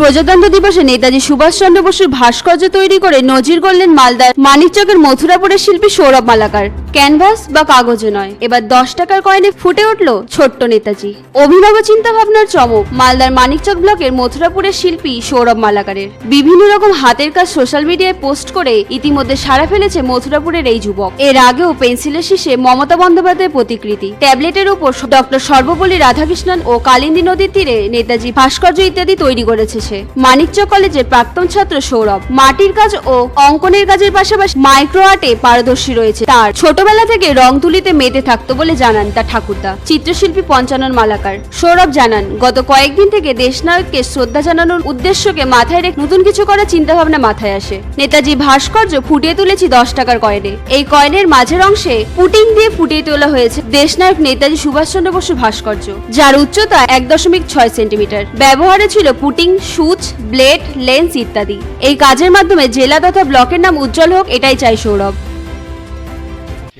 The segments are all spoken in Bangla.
প্রজাতন্ত্র দিবসে নেতাজি সুভাষচন্দ্র বসুর ভাস্কর্য তৈরি করে নজির গড়লেন মালদার মানিকচকের মথুরাপুরের শিল্পী সৌরভ মালাকার। ক্যানভাস বা কাগজে নয়। এবার দশ টাকার কয়েনে ফুটে উঠল ছোট্ট নেতাজি। অভিনব চিন্তা ভাবনার চমক মালদার মানিকচক ব্লকের মথুরাপুরের শিল্পী সৌরভ মালাকারের। বিভিন্ন রকম হাতের কাজ সোশ্যাল মিডিয়ায় পোস্ট করে ইতিমধ্যে সাড়া ফেলেছে মথুরাপুরের এই যুবক। এর আগেও পেন্সিলের শীষে মমতা বন্দ্যোপাধ্যায়ের প্রতিকৃতি। ট্যাবলেটের উপর ডক্টর সর্বপল্লী রাধাকৃষ্ণন ও কালিন্দী নদীর তীরে নেতাজি ভাস্কর্য ইত্যাদি তৈরি করেছে সে মানিকচক কলেজের প্রাক্তন ছাত্র সৌরভ, মাটির কাজ ও অঙ্কনের কাজের পাশাপাশি মাইক্রো আর্টে পারদর্শী রয়েছে তার। ছোটবেলা থেকে রং তুলিতে মেতে থাকতো বলে জানান তার ঠাকুরদা। চিত্রশিল্পী পঞ্চানন মালাকার। সৌরভ জানান, গত কয়েকদিন থেকে দেশনায়ককে শ্রদ্ধা জানানোর উদ্দেশ্যকে মাথায় রেখে নতুন কিছু করার চিন্তা ভাবনা মাথায় আসে। নেতাজি ভাস্কর্য ফুটিয়ে তুলেছি দশ টাকার কয়েনে। এই কয়েনের মাঝের অংশে পুটিং দিয়ে ফুটিয়ে তোলা হয়েছে দেশনায়ক নেতাজি সুভাষচন্দ্র বসু ভাস্কর্য, যার উচ্চতা এক দশমিক ছয় সেন্টিমিটার। ব্যবহারে ছিল পুটিং সুচ ব্লেড লেন্স ইত্যাদি। এই কাজের মাধ্যমে জেলা তথা ব্লকের নাম উজ্জ্বল হোক এটাই চাই সৌরভ।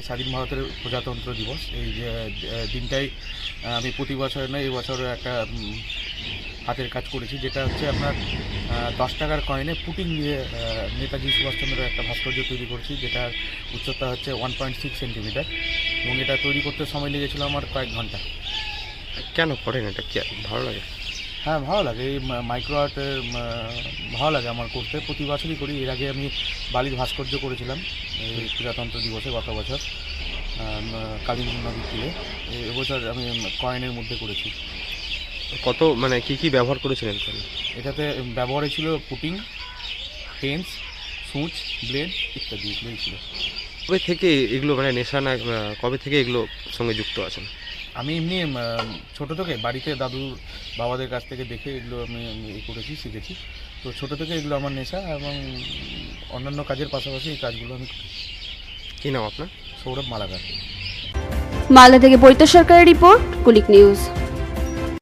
স্বাধীন ভারতের প্রজাতন্ত্র দিবস এই যে, দিনটাই আমি প্রতি বছর নয় এই বছর একটা হাতের কাজ করেছি যেটা হচ্ছে আপনার দশ টাকার কয়েনে পুটিং দিয়ে নেতাজি সুভাষচন্দ্রের একটা ভাস্কর্য তৈরি করছি যেটার উচ্চতা হচ্ছে ওয়ান পয়েন্ট সিক্স সেন্টিমিটার এবং এটা তৈরি করতে সময় লেগেছিল আমার কয়েক ঘণ্টা। কেন করেন এটা? কি ভালো লাগে? হ্যাঁ ভালো লাগে। এই মাইক্রো আর্টের ভালো লাগে আমার করতে। প্রতি বছরই করি। এর আগে আমি বালির ভাস্কর্য করেছিলাম এই প্রজাতন্ত্র দিবসে গত বছর কালিন্দী নদীর তীরে। এ- এবছর আমি কয়েনের মধ্যে করেছি। কত মানে কি কি ব্যবহার করেছিলেন তাহলে? এটাতে ব্যবহারে ছিল পুটিং পেন্স সুচ ব্লেড ইত্যাদি এগুলোই ছিল। কবে থেকে এগুলো মানে নেশা না কবে থেকে এগুলো সঙ্গে যুক্ত আছেন? আমি এমনি ছোটো থেকে বাড়িতে দাদু বাবাদের কাছ থেকে দেখে এগুলো আমি ইয়ে করেছি শিখেছি। তো ছোটো থেকে এগুলো আমার নেশা এবং অন্যান্য কাজের পাশাপাশি এই কাজগুলো আমি কী কি নাম আপনার? সৌরভ মালাকার। মালদা থেকে বৈত সরকারের রিপোর্ট কুলিক নিউজ।